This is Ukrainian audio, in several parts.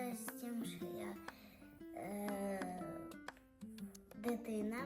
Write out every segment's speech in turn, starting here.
пишаюсь тим, що я е, дитина.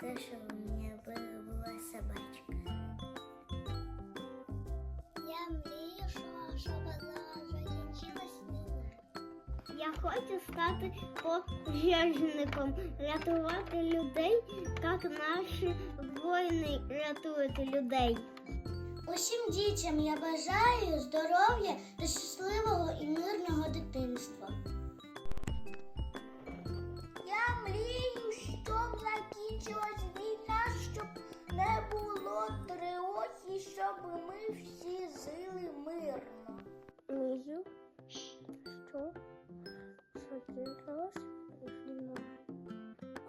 Щоб у мене бу- була собачка. Я мрію, що, щоб закінчилась війна. Я хочу стати пожежником, рятувати людей, як наші воїни рятують людей. Усім дітям я бажаю здоров'я та щасливого і мирного дитинства. Закінчилась війна, щоб не було тривоги, щоб ми всі жили мирно. Мрію, що закінчилась війна.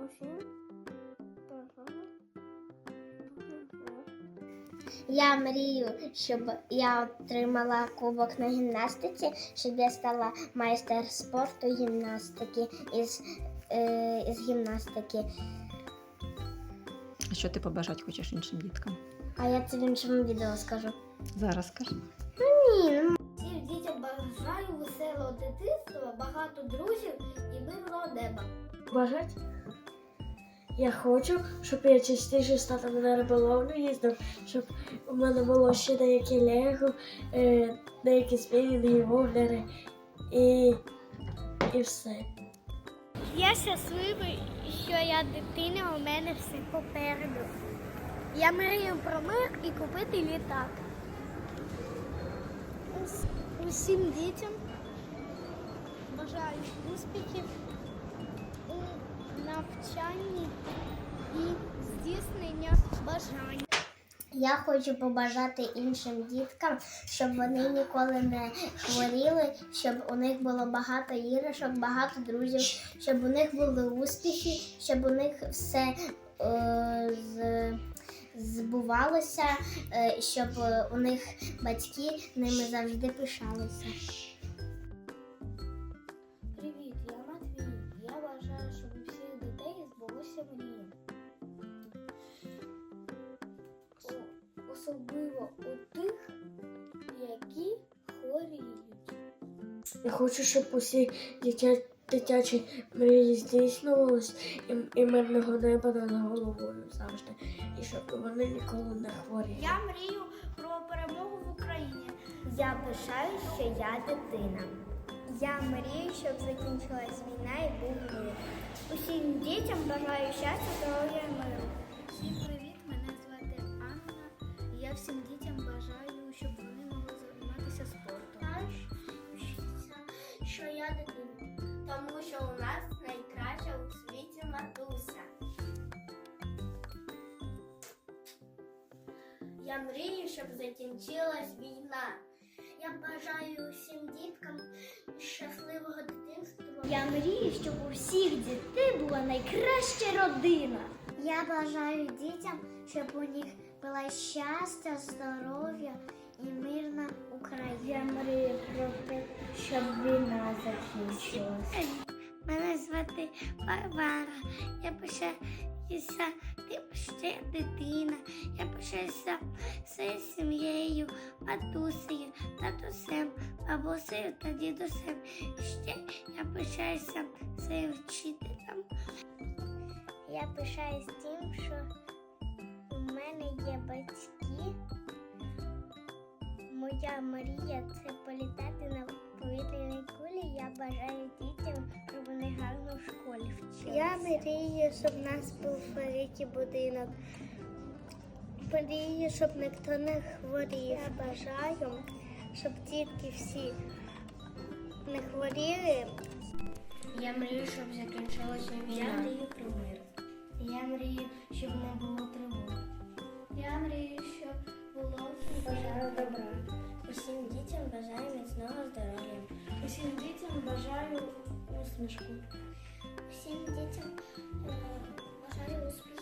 Усім Я мрію, щоб я отримала кубок на гімнастиці, щоб я стала майстер спорту гімнастики із, е, із гімнастики. А що ти побажати хочеш іншим діткам? А я це в іншому відео скажу. Зараз скажи. Ні, ну Всім дітям бажаю веселого дитинства, багато друзів і мирного неба. Бажать? Я хочу, щоб я частіше з татом на риболовлю їздив, щоб у мене було ще деякі лего, е, деякі спінінги, воблери і, і все. я щасливий, я у мене все попереду. Я мрію про мир і купити літак. Ус- Усім дітям бажаю успіхів у навчанні і здійснення бажань. Я хочу побажати іншим діткам, щоб вони ніколи не хворіли, щоб у них було багато іграшок, багато друзів, щоб у них були успіхи, щоб у них все е, з, збувалося, е, щоб е, у них батьки ними завжди пишалися. Особливо у тих, які хворіють. Я хочу, щоб усі дитя, дитячі мрії здійснювались і, і мирного неба над головою завжди. І щоб вони ніколи не хворіли. Я мрію про перемогу в Україні. Я пишаю, що я дитина. Я мрію, щоб закінчилась війна і був мир. Усім дітям бажаю щастя, здоров'я і миру. Я мрію, щоб закінчилась війна. Я бажаю усім діткам щасливого дитинства. Я мрію, щоб у всіх дітей була найкраща родина. Я бажаю дітям, щоб у них було щастя, здоров'я і мирна Україна. Я мрію про те, щоб війна закінчилася. Мене звати Варвара. Я пишаюся тим, я дитина. Я пишаюся своєю сім'єю, матусею, татусем, бабусею та дідусем. Ще я пишаюся своїм вчителем. Я пишаюсь тим, що у мене є батьки. Моя мрія це політати на повітряній кулі. Я бажаю дітям, гарно в школі вчилися. Я мрію, щоб у нас був великий будинок. Мрію, щоб ніхто не хворів. Я бажаю, щоб дітки всі не хворіли. Я мрію, щоб закінчилася війна. Я мрію про мир. Я мрію, щоб не було тривоги. Я мрію, щоб було Бажаю добра. Усім дітям бажаю міцного здоров'я. Усім дітям бажаю посмішку. Всім дітям бажаю э, успіху.